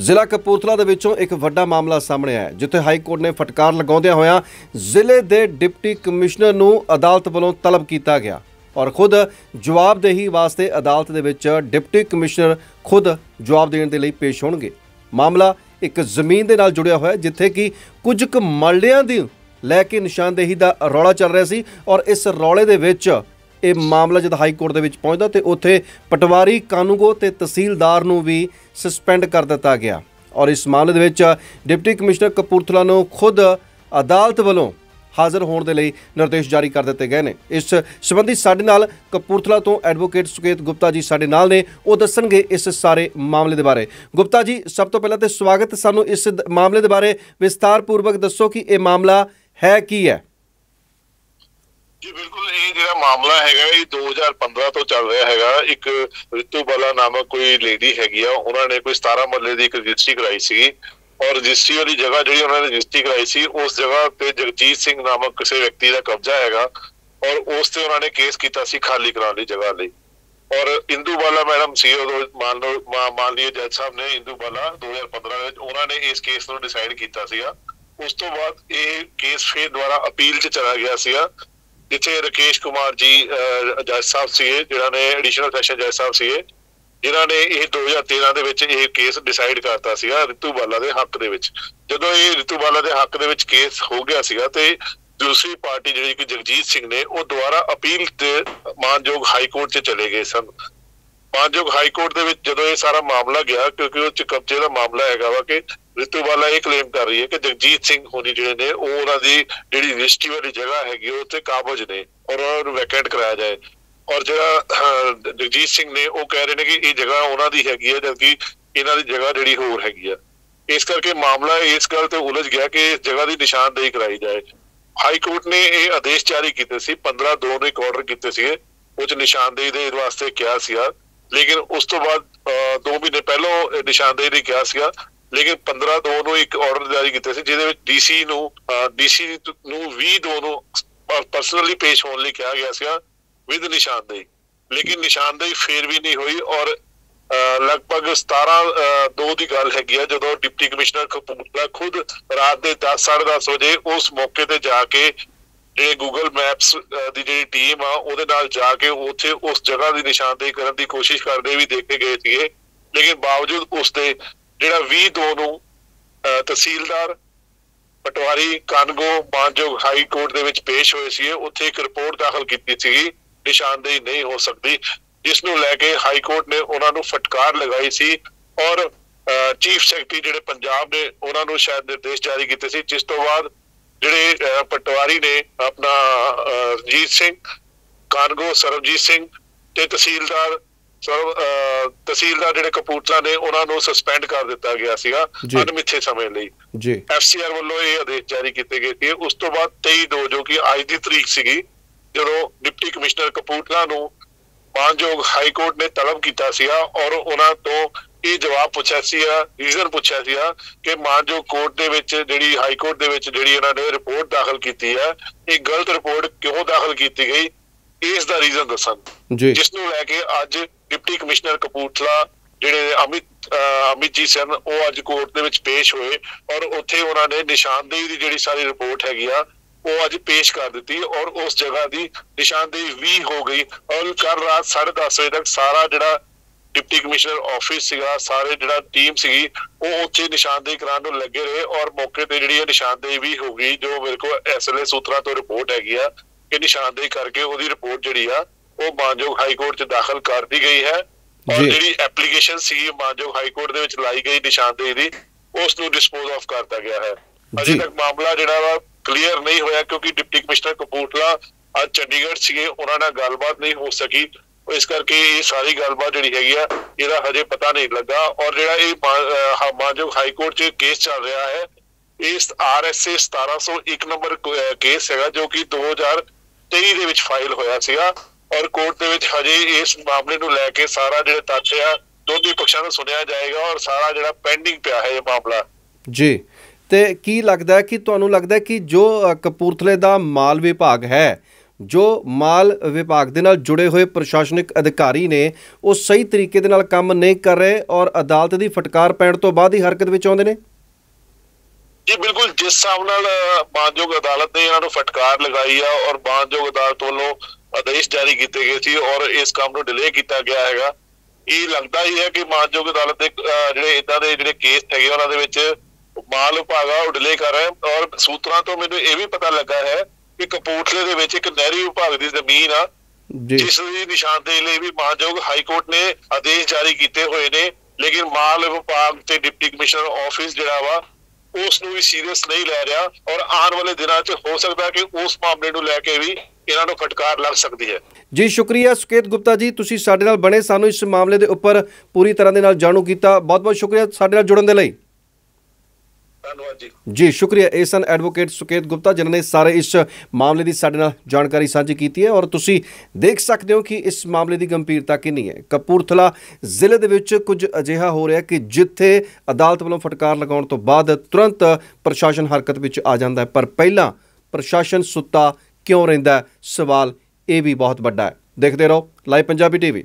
ਜ਼ਿਲ੍ਹਾ ਕਪੂਰਥਲਾ ਦੇ ਵਿੱਚੋਂ ਇੱਕ ਵੱਡਾ ਮਾਮਲਾ ਸਾਹਮਣੇ ਆਇਆ ਜਿੱਥੇ ਹਾਈ ਕੋਰਟ ਨੇ ਫਟਕਾਰ ਲਗਾਉਂਦਿਆਂ ਹੋਇਆਂ ਜ਼ਿਲ੍ਹੇ ਦੇ ਡਿਪਟੀ ਕਮਿਸ਼ਨਰ ਨੂੰ ਅਦਾਲਤ ਵੱਲੋਂ ਤਲਬ ਕੀਤਾ ਗਿਆ ਔਰ ਖੁਦ ਜਵਾਬਦੇਹੀ ਵਾਸਤੇ ਅਦਾਲਤ ਦੇ ਵਿੱਚ ਡਿਪਟੀ ਕਮਿਸ਼ਨਰ ਖੁਦ ਜਵਾਬ ਦੇਣ ਦੇ ਲਈ ਪੇਸ਼ ਹੋਣਗੇ। ਮਾਮਲਾ ਇੱਕ ਜ਼ਮੀਨ ਦੇ ਨਾਲ ਜੁੜਿਆ ਹੋਇਆ ਜਿੱਥੇ ਕਿ ਕੁਝ ਕੁ ਮਲੜਿਆਂ ਦੀ ਲੈ ਕੇ ਨਿਸ਼ਾਨਦੇਹੀ ਦਾ ਰੌਲਾ ਚੱਲ ਰਿਹਾ ਸੀ ਔਰ ਇਸ ਰੌਲੇ ਦੇ ਵਿੱਚ ਇਹ ਮਾਮਲਾ ਜਦ ਹਾਈ ਕੋਰਟ ਦੇ ਵਿੱਚ ਪਹੁੰਚਦਾ ਤੇ ਉੱਥੇ ਪਟਵਾਰੀ ਕਾਨੂੰਗੋ ਤੇ ਤਹਿਸੀਲਦਾਰ ਨੂੰ ਵੀ ਸਸਪੈਂਡ ਕਰ ਦਿੱਤਾ ਗਿਆ। ਔਰ ਇਸ ਮਾਮਲੇ ਦੇ ਵਿੱਚ ਡਿਪਟੀ ਕਮਿਸ਼ਨਰ ਕਪੂਰਥਲਾ ਨੂੰ ਖੁਦ ਅਦਾਲਤ ਵੱਲੋਂ ਹਾਜ਼ਰ ਹੋਣ ਦੇ ਲਈ ਨਿਰਦੇਸ਼ ਜਾਰੀ ਕਰ ਦਿੱਤੇ ਗਏ ਨੇ। ਇਸ ਸੰਬੰਧੀ ਸਾਡੇ ਨਾਲ ਕਪੂਰਥਲਾ ਤੋਂ ਐਡਵੋਕੇਟ ਸੁਕੇਤ ਗੁਪਤਾ ਜੀ ਸਾਡੇ ਨਾਲ ਨੇ। ਉਹ ਦੱਸਣਗੇ ਇਸ ਸਾਰੇ ਮਾਮਲੇ ਦੇ ਬਾਰੇ। ਗੁਪਤਾ ਜੀ, ਸਭ ਤੋਂ ਪਹਿਲਾਂ ਤੇ ਸਵਾਗਤ ਸਾਨੂੰ ਇਸ ਮਾਮਲੇ ਦੇ ਬਾਰੇ ਵਿਸਤਾਰ ਪੂਰਵਕ ਦੱਸੋ ਕਿ ਇਹ ਮਾਮਲਾ ਹੈ ਕੀ ਹੈ। ਜੀ, ਬਿਲਕੁਲ। ਇਹ ਜਿਹੜਾ ਮਾਮਲਾ ਹੈਗਾ, ਇਹ 2015 ਤੋਂ ਚੱਲ ਰਿਹਾ ਹੈਗਾ। ਇੱਕ ਰਿਤੂ ਬਾਲਾ ਨਾਮਕ ਕੋਈ ਲੇਡੀ ਹੈਗੀ ਆ, ਉਹਨਾਂ ਨੇ ਕੋਈ 17 ਮਰਲੇ ਦੀ ਇੱਕ ਰਜਿਸਟਰੀ ਕਰਾਈ ਸੀ ਔਰ ਰਜਿਸਟਰੀ ਵਾਲੀ ਜਗ੍ਹਾ ਜਿਹੜੀ ਉਹਨਾਂ ਨੇ ਰਜਿਸਟਰੀ ਕਰਾਈ ਸੀ, ਉਸ ਜਗ੍ਹਾ ਤੇ ਜਗਜੀਤ ਸਿੰਘ ਨਾਮਕ ਕਿਸੇ ਵਿਅਕਤੀ ਦਾ ਕਬਜ਼ਾ ਹੈਗਾ ਔਰ ਉਸ ਤੇ ਉਹਨਾਂ ਨੇ ਕੇਸ ਕੀਤਾ ਸੀ ਖਾਲੀ ਕਰਾਉਣ ਦੀ ਜਗ੍ਹਾ ਲਈ। ਔਰ ਇੰਦੂ ਬਾਲਾ ਮੈਡਮ ਸੀ, ਉਦੋਂ ਮੰਨ ਮਾਨ ਲਈ ਜੱਜ ਸਾਹਿਬ ਨੇ ਇੰਦੂ ਬਾਲਾ 2015 ਵਿੱਚ ਉਹਨਾਂ ਨੇ ਇਸ ਕੇਸ ਨੂੰ ਡਿਸਾਈਡ ਕੀਤਾ ਸੀਗਾ। ਉਸ ਤੋਂ ਬਾਅਦ ਇਹ ਕੇਸ ਫੇਰ ਦੁਬਾਰਾ ਅਪੀਲ 'ਚ ਚਲਾ ਗਿਆ ਸੀਗਾ। ਜਿੱਥੇ ਰਕੇਸ਼ ਕੁਮਾਰ ਜੀ ਜੱਜ ਸਾਹਿਬ ਸੀਗੇ ਜਿਹੜਾ ਨੇ ਐਡੀਸ਼ਨਲ ਸੈਸ਼ਨ ਜੱਜ ਸਾਹਿਬ ਸੀਗੇ, ਜਿਨ੍ਹਾਂ ਨੇ ਇਹ 2013 ਦੇ ਵਿੱਚ ਇਹ ਕੇਸ ਡਿਸਾਈਡ ਕਰਤਾ ਸੀਗਾ ਰਿਤੂ ਬਾਲਾ ਦੇ ਹੱਕ ਦੇ ਵਿੱਚ। ਜਦੋਂ ਇਹ ਰਿਤੂ ਬਾਲਾ ਦੇ ਹੱਕ ਦੇ ਵਿੱਚ ਕੇਸ ਹੋ ਗਿਆ ਸੀਗਾ ਤੇ ਦੂਸਰੀ ਪਾਰਟੀ ਜਿਹੜੀ ਕਿ ਜਗਜੀਤ ਸਿੰਘ ਨੇ, ਉਹ ਦੁਬਾਰਾ ਅਪੀਲ ਤੇ ਮਾਨਯੋਗ ਹਾਈ ਕੋਰਟ 'ਚ ਚਲੇ ਗਏ ਸਨ। ਮਾਨਯੋਗ ਹਾਈ ਕੋਰਟ ਦੇ ਵਿੱਚ ਜਦੋਂ ਇਹ ਸਾਰਾ ਮਾਮਲਾ ਗਿਆ, ਕਿਉਂਕਿ ਉਹ 'ਚ ਕਬਜ਼ੇ ਦਾ ਮਾਮਲਾ ਹੈਗਾ ਵਾ ਕਿ ਰਿਤੂ ਬਾਲਾ ਇਹ ਕਲੇਮ ਕਰ ਰਹੀ ਹੈ ਕਿ ਜਗਜੀਤ ਸਿੰਘ ਹੋਣੀ ਜਿਹੜੇ ਨੇ ਉਹ ਉਹਨਾਂ ਦੀ ਜਿਹੜੀ ਰਜਿਸਟਰੀ ਵਾਲੀ ਜਗ੍ਹਾ ਹੈਗੀ ਉਹ ਉੱਥੇ ਕਾਬਜ ਨੇ ਔਰ ਉਹਨੂੰ ਵੈਕੈਂਟ ਕਰਾਇਆ ਜਾਏ। ਔਰ ਜਿਹੜਾ ਜਗਜੀਤ ਸਿੰਘ ਨੇ ਉਹ ਕਹਿ ਰਹੇ ਨੇ ਕਿ ਇਹ ਜਗ੍ਹਾ ਉਹਨਾਂ ਦੀ ਹੈਗੀ ਹੈ ਜਦਕਿ ਇਹਨਾਂ ਦੀ ਜਗ੍ਹਾ ਜਿਹੜੀ ਹੋਰ ਹੈਗੀ ਆ। ਇਸ ਕਰਕੇ ਮਾਮਲਾ ਇਸ ਗੱਲ ਤੇ ਉਲਝ ਗਿਆ ਕਿ ਇਸ ਜਗ੍ਹਾ ਦੀ ਨਿਸ਼ਾਨਦੇਹੀ ਕਰਾਈ ਜਾਏ। ਹਾਈ ਕੋਰਟ ਨੇ ਇਹ ਆਦੇਸ਼ ਜਾਰੀ ਕੀਤੇ ਸੀ 15 ਦੋ ਨੂੰ ਇੱਕ ਆਰਡਰ ਕੀਤੇ ਸੀਗੇ ਉਹ ਚ ਨਿਸ਼ਾਨਦੇਹੀ ਦੇ ਵਾਸਤੇ ਕਿਹਾ ਸੀਗਾ। ਲੇਕਿਨ ਉਸ ਤੋਂ ਬਾਅਦ ਅਹ, ਦੋ ਮਹੀਨੇ ਪਹਿਲਾਂ ਨਿਸ਼ਾਨਦੇਹੀ ਲਈ ਕਿਹਾ ਸੀਗਾ ਲੇਕਿਨ 15 ਦੋ ਨੂੰ ਇੱਕ ਆਰਡਰ ਜਾਰੀ ਕੀਤਾ ਸੀ, ਜਿਹਦੇ ਵਿੱਚ ਡੀਸੀ ਨੂੰ ਡੀਸੀ ਨੂੰ 20 ਦੋ ਨੂੰ ਪਰਸਨਲੀ ਪੇਸ਼ ਹੋਣ ਲਈ ਕਿਹਾ ਗਿਆ ਸੀਗਾ ਵਿਦ ਨਿਸ਼ਾਨਦੇਹੀ। ਲੇਕਿਨ ਨਿਸ਼ਾਨਦੇਹੀ ਫੇਰ ਵੀ ਨਹੀਂ ਹੋਈ ਔਰ ਲਗਭਗ 17 ਦੋ ਦੀ ਗੱਲ ਹੈਗੀ ਆ, ਜਦੋਂ ਡਿਪਟੀ ਕਮਿਸ਼ਨਰ ਕਪੂਰਥਲਾ ਖੁਦ ਰਾਤ ਦੇ 10 10:30 ਵਜੇ ਉਸ ਮੌਕੇ ਤੇ ਜਾ ਕੇ ਜਿਹੜੇ ਗੂਗਲ ਮੈਪਸ ਦੀ ਜਿਹੜੀ ਟੀਮ ਆ, ਉਹਦੇ ਨਾਲ ਜਾ ਕੇ ਉੱਥੇ ਉਸ ਜਗ੍ਹਾ ਦੀ ਨਿਸ਼ਾਨਦੇਹੀ ਕਰਨ ਦੀ ਕੋਸ਼ਿਸ਼ ਕਰਦੇ ਵੀ ਦੇਖੇ ਗਏ ਸੀਗੇ। ਲੇਕਿਨ ਬਾਵਜੂਦ ਉਸ ਦੇ ਜਿਹੜਾ 20 ਦੋ ਨੂੰ ਤਹਿਸੀਲਦਾਰ ਪਟਵਾਰੀ ਕਾਨਗੋ ਮਾਨਯੋਗ ਹਾਈ ਕੋਰਟ ਦੇ ਵਿੱਚ ਪੇਸ਼ ਹੋਏ ਸੀ ਉੱਥੇ ਇੱਕ ਰਿਪੋਰਟ ਦਾਖਲ ਕੀਤੀ ਸੀਗੀ ਨਿਸ਼ਾਨਦੇਹੀ ਨਹੀਂ ਹੋ ਸਕਦੀ ਜਿਸ ਨੂੰ ਲੈ ਕੇ ਹਾਈ ਕੋਰਟ ਨੇ ਉਹਨਾਂ ਨੂੰ ਫਟਕਾਰ ਲਗਾਈ ਸੀ ਔਰ ਚੀਫ ਸੈਕਟਰੀ ਜਿਹੜੇ ਪੰਜਾਬ ਨੇ ਉਹਨਾਂ ਨੂੰ ਸ਼ਾਇਦ ਨਿਰਦੇਸ਼ ਜਾਰੀ ਕੀਤੇ ਸੀ ਜਿਸ ਤੋਂ ਬਾਅਦ ਜਿਹੜੇ ਪਟਵਾਰੀ ਨੇ ਆਪਣਾ ਅਹ, ਰਣਜੀਤ ਸਿੰਘ ਕਾਨਗੋ ਸਰਬਜੀਤ ਸਿੰਘ ਤੇ ਤਹਿਸੀਲਦਾਰ ਸਰਬ ਅਹ, ਤਹਿਸੀਲਦਾਰ ਜਿਹੜੇ ਕਪੂਰਥਲਾ ਨੇ ਉਹਨਾਂ ਨੂੰ ਸਸਪੈਂਡ ਕਰ ਦਿੱਤਾ ਗਿਆ ਸੀਗਾ ਜੀ। ਅਨਮਿੱਥੇ ਸਮੇਂ ਲਈ। ਜੀ। ਐਫਸੀਆਰ ਵੱਲੋਂ ਇਹ ਆਦੇਸ਼ ਜਾਰੀ ਕੀਤੇ ਗਏ ਸੀ। ਉਸ ਤੋਂ ਬਾਅਦ 23 ਦੋ ਜੋ ਕਿ ਅੱਜ ਦੀ ਤਰੀਕ ਸੀਗੀ ਜਦੋਂ ਡਿਪਟੀ ਕਮਿਸ਼ਨਰ ਕਪੂਰਥਲਾ ਨੂੰ ਮਾਨਯੋਗ ਹਾਈ ਕੋਰਟ ਨੇ ਤਲਬ ਕੀਤਾ ਸੀਗਾ ਔਰ ਉਹਨਾਂ ਤੋਂ ਇਹ ਜਵਾਬ ਪੁੱਛਿਆ ਸੀਗਾ ਰੀਜ਼ਨ ਪੁੱਛਿਆ ਸੀਗਾ ਕਿ ਮਾਨਯੋਗ ਕੋਰਟ ਦੇ ਵਿੱਚ ਜਿਹੜੀ ਹਾਈ ਕੋਰਟ ਦੇ ਵਿੱਚ ਜਿਹੜੀ ਇਹਨਾਂ ਨੇ ਰਿਪੋਰਟ ਦਾਖਲ ਕੀਤੀ ਹੈ ਇਹ ਗਲਤ ਰਿਪੋਰਟ ਕਿਉਂ ਦਾਖਲ ਕੀਤੀ ਗਈ ਇਸ ਦਾ ਰੀਜ਼ਨ ਦੱਸਣ ਜਿਸ ਨੂੰ ਲੈ ਕੇ ਅੱਜ ਡਿਪਟੀ ਕਮਿਸ਼ਨਰ ਕਪੂਰਥਲਾ, ਜਿਹੜੇ ਅਮਿਤ ਅਮਿਤ ਜੀ ਸਨ, ਉਹ ਅੱਜ ਕੋਰਟ ਦੇ ਵਿੱਚ ਪੇਸ਼ ਹੋਏ ਔਰ ਉੱਥੇ ਉਹਨਾਂ ਨੇ ਨਿਸ਼ਾਨਦੇਹੀ ਦੀ ਜਿਹੜੀ ਸਾਰੀ ਰਿਪੋਰਟ ਹੈਗੀ ਆ, ਉਹ ਅੱਜ ਪੇਸ਼ ਕਰ ਦਿੱਤੀ ਔਰ ਉਸ ਜਗ੍ਹਾ ਦੀ ਨਿਸ਼ਾਨਦੇਹੀ ਵੀ ਹੋ ਗਈ ਔਰ ਕੱਲ ਰਾਤ 10:30 ਵਜੇ ਤੱਕ ਸਾਰਾ ਜਿਹੜਾ ਡਿਪਟੀ ਕਮਿਸ਼ਨਰ ਆਫਿਸ ਸੀਗਾ, ਸਾਰੇ ਜਿਹੜਾ ਟੀਮ ਸੀਗੀ, ਉਹ ਉੱਥੇ ਨਿਸ਼ਾਨਦੇਹੀ ਕਰਾਉਣ ਨੂੰ ਲੱਗੇ ਰਹੇ ਔਰ ਮੌਕੇ ਤੇ ਜਿਹੜੀ ਇਹ ਨਿਸ਼ਾਨਦੇਹੀ ਵੀ ਹੋ ਗਈ, ਜੋ ਮੇਰੇ ਕੋਲ ਐਸਐਲਏ ਸੂਤਰਾਂ ਤੋਂ ਰਿਪੋਰਟ ਹੈਗੀ ਆ ਕਿ ਨਿਸ਼ਾਨਦੇਹੀ ਕਰਕੇ ਉਹਦੀ ਰਿਪੋਰਟ ਜਿਹੜੀ ਆ ਉਹ ਮਾਨਯੋਗ ਹਾਈ ਕੋਰਟ 'ਚ ਦਾਖਲ ਕਰ ਦਿੱਤੀ ਗਈ ਹੈ ਔਰ। ਜਿਹੜੀ ਐਪਲੀਕੇਸ਼ਨ ਸੀ ਮਾਨਯੋਗ ਹਾਈ ਕੋਰਟ ਦੇ ਵਿੱਚ ਲਾਈ ਗਈ ਨਿਸ਼ਾਨਦੇਹੀ ਦੀ ਉਸ ਨੂੰ ਡਿਸਪੋਜ਼ ਆਫ ਕਰਤਾ ਗਿਆ ਹੈ ਅਜੇ। ਤੱਕ ਮਾਮਲਾ ਜਿਹੜਾ ਵਾ ਕਲੀਅਰ ਨਹੀਂ ਹੋਇਆ ਕਿਉਂਕਿ ਡਿਪਟੀ ਕਮਿਸ਼ਨਰ ਕਪੂਰਥਲਾ ਅੱਜ ਚੰਡੀਗੜ੍ਹ ਸੀਗੇ ਉਹਨਾਂ ਨਾਲ ਗੱਲਬਾਤ ਨਹੀਂ ਹੋ ਸਕੀ ਇਸ ਕਰਕੇ ਇਹ ਸਾਰੀ ਗੱਲਬਾਤ ਜਿਹੜੀ ਹੈਗੀ ਆ ਇਹਦਾ ਹਜੇ ਪਤਾ ਨਹੀਂ ਲੱਗਾ ਔਰ ਜਿਹੜਾ ਇਹ ਮਾਨਯੋਗ ਹਾਈ ਕੋਰਟ 'ਚ ਕੇਸ ਚੱਲ ਰਿਹਾ ਹੈ ਇਸ ਆਰਐਸਏ 1701 ਨੰਬਰ ਕੇਸ ਹੈਗਾ ਜੋ ਕਿ 2023 ਦੇ ਵਿੱਚ ਫਾਈਲ ਹੋਇਆ ਸੀਗਾ ਔਰ ਕੋਰਟ ਦੇ ਵਿੱਚ ਹਜੇ ਇਸ ਮਾਮਲੇ ਨੂੰ ਲੈ ਕੇ ਸਾਰਾ ਜਿਹੜੇ ਤੱਥ ਆ ਦੋਨੇ ਪੱਖਾਂ ਨੂੰ ਸੁਣਿਆ ਜਾਏਗਾ ਔਰ ਸਾਰਾ ਜਿਹੜਾ ਪੈਂਡਿੰਗ ਪਿਆ ਹੈ ਇਹ ਮਾਮਲਾ। ਜੀ ਤੇ ਕੀ ਲੱਗਦਾ ਹੈ ਕਿ ਤੁਹਾਨੂੰ ਲੱਗਦਾ ਹੈ ਕਿ ਜੋ ਕਪੂਰਥਲੇ ਦਾ ਮਾਲ ਵਿਭਾਗ ਹੈ ਜੋ ਮਾਲ ਵਿਭਾਗ ਦੇ ਨਾਲ ਜੁੜੇ ਹੋਏ ਪ੍ਰਸ਼ਾਸਨਿਕ ਅਧਿਕਾਰੀ ਨੇ ਉਹ ਸਹੀ ਤਰੀਕੇ ਦੇ ਨਾਲ ਕੰਮ ਨਹੀਂ ਕਰ ਰਹੇ ਔਰ ਅਦਾਲਤ ਦੀ ਫਟਕਾਰ ਪੈਣ ਤੋਂ ਬਾਅਦ ਹੀ ਹਰਕਤ ਵਿੱਚ ਆਉਂਦੇ ਨੇ? ਜੀ ਬਿਲਕੁਲ ਜਿਸ ਹਿਸਾਬ ਨਾਲ ਮਾਨਯੋਗ ਅਦਾਲਤ ਨੇ ਇਹਨਾਂ ਨੂੰ ਫਟਕਾਰ ਲਗਾਈ ਆ ਔਰ ਮਾਨਯੋਗ ਅਦਾਲਤ ਵੱਲੋਂ ਆਦੇਸ਼ ਜਾਰੀ ਕੀਤੇ ਗਏ ਸੀ ਔਰ ਇਸ ਕੰਮ ਨੂੰ ਡਿਲੇ ਕੀਤਾ ਗਿਆ ਹੈਗਾ। ਇਹ ਲੱਗਦਾ ਹੀ ਹੈ ਕਿ ਮਾਨਯੋਗ ਅਦਾਲਤ ਦੇ ਜਿਹੜੇ ਇਦਾਂ ਦੇ ਜਿਹੜੇ ਕੇਸ ਹੈਗੇ ਉਹਨਾਂ ਦੇ ਵਿੱਚ ਮਾਲ ਵਿਭਾਗ ਆ ਉਹ ਡਿਲੇ ਕਰ ਰਿਹਾ ਔਰ ਸੂਤਰਾਂ ਤੋਂ ਮੈਨੂੰ ਇਹ ਵੀ ਪਤਾ ਲੱਗਾ ਹੈ ਕਿ ਕਪੂਰਥਲੇ ਦੇ ਵਿੱਚ ਇੱਕ ਨਹਿਰੀ ਵਿਭਾਗ ਦੀ ਜ਼ਮੀਨ ਆ ਜਿਸ ਦੀ ਨਿਸ਼ਾਨਦੇਹੀ ਲਈ ਵੀ ਮਾਨਯੋਗ ਹਾਈ ਕੋਰਟ ਨੇ ਆਦੇਸ਼ ਜਾਰੀ ਕੀਤੇ ਹੋਏ ਨੇ। ਲੇਕਿਨ ਮਾਲ ਵਿਭਾਗ ਤੇ ਡਿਪਟੀ ਕਮਿਸ਼ਨਰ ਆਫਿਸ ਜਿਹੜਾ ਵਾ ਉਸ ਨੂੰ ਵੀ ਸੀਰੀਅਸ ਨਹੀਂ ਲੈ ਰਿਹਾ ਔਰ ਆਉਣ ਵਾਲੇ ਦਿਨਾਂ 'ਚ ਹੋ ਸਕਦਾ ਕਿ ਉਸ ਮਾਮਲੇ ਨੂੰ ਲੈ ਕੇ ਵੀ ਇਹਨਾਂ ਨੂੰ ਫਟਕਾਰ ਲੱਗ ਸਕਦੀ ਹੈ। ਜੀ, ਸ਼ੁਕਰੀਆ ਸੁਕੇਤ ਗੁਪਤਾ ਜੀ, ਤੁਸੀਂ ਸਾਡੇ ਨਾਲ ਬਣੇ ਸਾਨੂੰ ਇਸ ਮਾਮਲੇ ਦੇ ਉੱਪਰ ਪੂਰੀ ਤਰ੍ਹਾਂ ਦੇ ਨਾਲ ਜਾਣੂ ਕੀਤਾ। ਬਹੁਤ ਬਹੁਤ ਸ਼ੁਕਰੀਆ ਸਾਡੇ ਨਾਲ ਜੁੜਨ ਦੇ ਲਈ। ਧੰਨਵਾਦ ਜੀ। ਜੀ, ਸ਼ੁਕਰੀਆ। ਇਹ ਸਨ ਐਡਵੋਕੇਟ ਸੁਕੇਤ ਗੁਪਤਾ, ਜਿਨ੍ਹਾਂ ਨੇ ਸਾਰੇ ਇਸ ਮਾਮਲੇ ਦੀ ਸਾਡੇ ਨਾਲ ਜਾਣਕਾਰੀ ਸਾਂਝੀ ਕੀਤੀ ਹੈ। ਔਰ ਤੁਸੀਂ ਦੇਖ ਸਕਦੇ ਹੋ ਕਿ ਇਸ ਮਾਮਲੇ ਦੀ ਗੰਭੀਰਤਾ ਕਿੰਨੀ ਹੈ। ਕਪੂਰਥਲਾ ਜ਼ਿਲ੍ਹੇ ਦੇ ਵਿੱਚ ਕੁਝ ਅਜਿਹਾ ਹੋ ਰਿਹਾ ਕਿ ਜਿੱਥੇ ਅਦਾਲਤ ਵੱਲੋਂ ਫਟਕਾਰ ਲਗਾਉਣ ਤੋਂ ਬਾਅਦ ਤੁਰੰਤ ਪ੍ਰਸ਼ਾਸਨ ਹਰਕਤ ਵਿੱਚ ਆ ਜਾਂਦਾ ਹੈ। ਪਰ ਪਹਿਲਾਂ ਪ੍ਰਸ਼ਾਸਨ ਸੁੱਤਾ ਕਿਉਂ ਰਹਿੰਦਾ ਸਵਾਲ ਇਹ ਵੀ ਬਹੁਤ ਵੱਡਾ ਹੈ। ਦੇਖਦੇ ਰਹੋ। Live Punjabi TV.